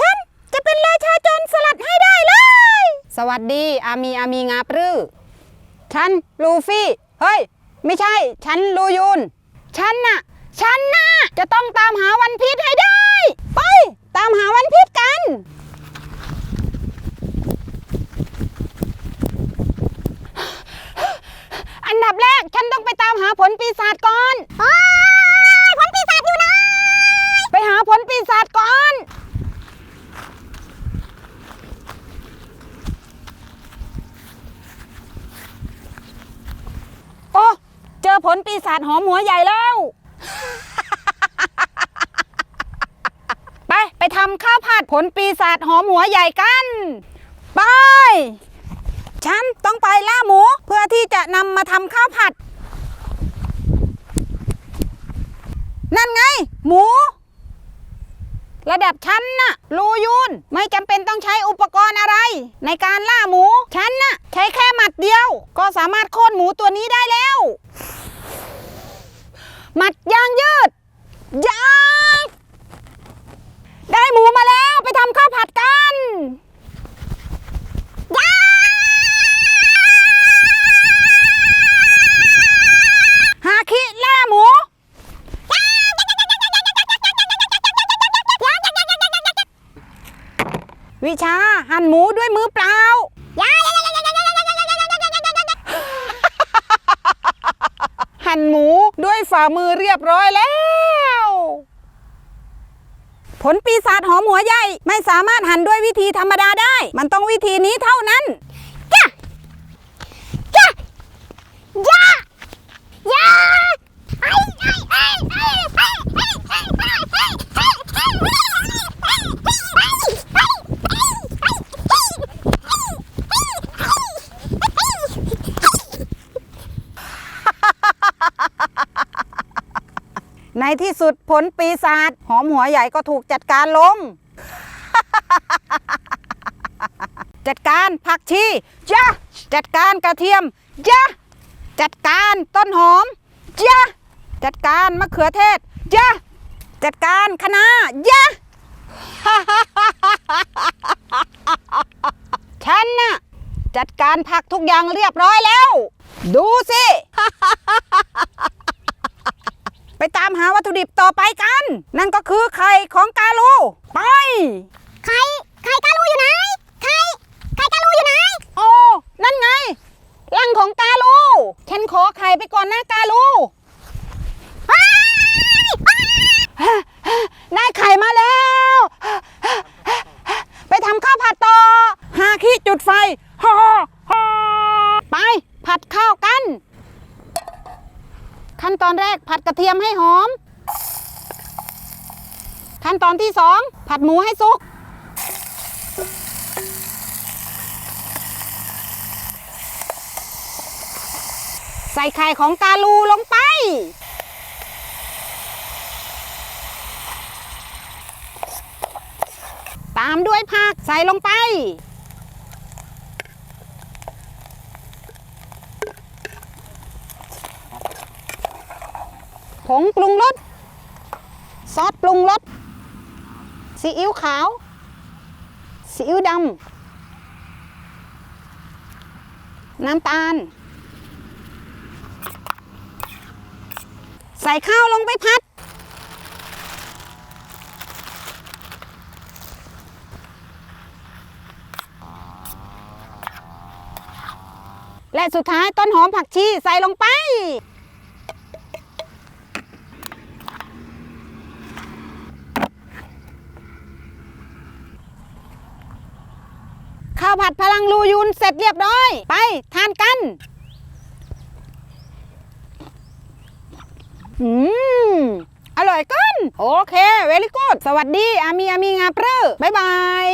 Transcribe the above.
ฉันจะเป็นราชาโจรสลัดให้ได้เลย สวัสดีอามีอามีงาปรือ ฉันลูฟี่ เฮ้ย ไม่ใช่ ฉันลูยุน ฉันน่ะ ฉันน่ะ จะต้องตามหาวันพีชให้ได้ ไป ตามหาวันพีชกันอันดับแรก ฉันต้องไปตามหาผลปีศาจก่อน หาผลปีศาจก่อนโอ้เจอผลปีศาจหอมหัวใหญ่แล้ว ไป ไปทำข้าวผัดผลปีศาจหอมหัวใหญ่กัน ไป ฉันต้องไปล่าหมูเพื่อที่จะนำมาทำข้าวผัด นั่นไง หมู ระดับฉันน่ะรูยุนไม่จำเป็นต้องใช้อุปกรณ์อะไร ในการล่าหมูฉันน่ะใช้แค่หมัดเดียว ก็สามารถโค่นหมูตัวนี้ได้แล้ว หมัดยางยืดยางได้หมูมาแล้วไปทำข้าวผัดกันยาฮาคิล่าหมู วิชาหั่นหมูด้วยมือเปล่า หั่นหมูด้วยฝ่ามือเรียบร้อยแล้ว ผลปีศาจหอมหัวใหญ่ ไม่สามารถหั่นด้วยวิธีธรรมดาได้ มันต้องวิธีนี้เท่านั้นจ้ะจ้ะย่าย่าไอ้ไอ้ไอ้ไอ้ไอ้ไอ้ไอ้ไอ้ไอ้ใน ที่สุดผลปีศาจหอมหัวใหญ่ก็ถูกจัดการลง จัดการผักชีจ้ะจัดการกระเทียมจ้ะจัดการต้นหอมจ้ะจัดการมะเขือเทศจ้ะจัดการคะน้าจ้ะฉันน่ะจัดการผักทุกอย่างเรียบร้อยแล้ว ดูสิ ไปตามหาวัตถุดิบต่อไปกัน นั่นก็คือไข่ของกาลู ไป ไข่ ไข่กาลูอยู่ไหน ไข่ ไข่กาลูอยู่ไหน โอ้ นั่นไงรังของกาลู ฉันขอไข่ไปก่อนนะกาลู ได้ไข่มาแล้ว ไปทำข้าวผัดต่อ หาขี้จุดไฟฮ่อฮ่อไป ผัดข้าวกัน ขั้น ตอนแรกผัดกระเทียมให้หอม ขั้นตอนที่สองผัดหมูให้สุก ใส่ไข่ของกาลูลงไป ตามด้วยผักใส่ลงไป ผงปรุงรสซอสปรุงรสซีอิ๊วขาวซีอิ๊วดำน้ำตาล ใส่ข้าวลงไปพัด และสุดท้ายต้นหอมผักชีใส่ลงไป ข้าวผัดพลังลูยุนเสร็จเรียบร้อย ไปทานกันอืมอร่อยเกินโอเคเวลิกูดสวัสดีอามีอามีงาเปรอบ๊ายบาย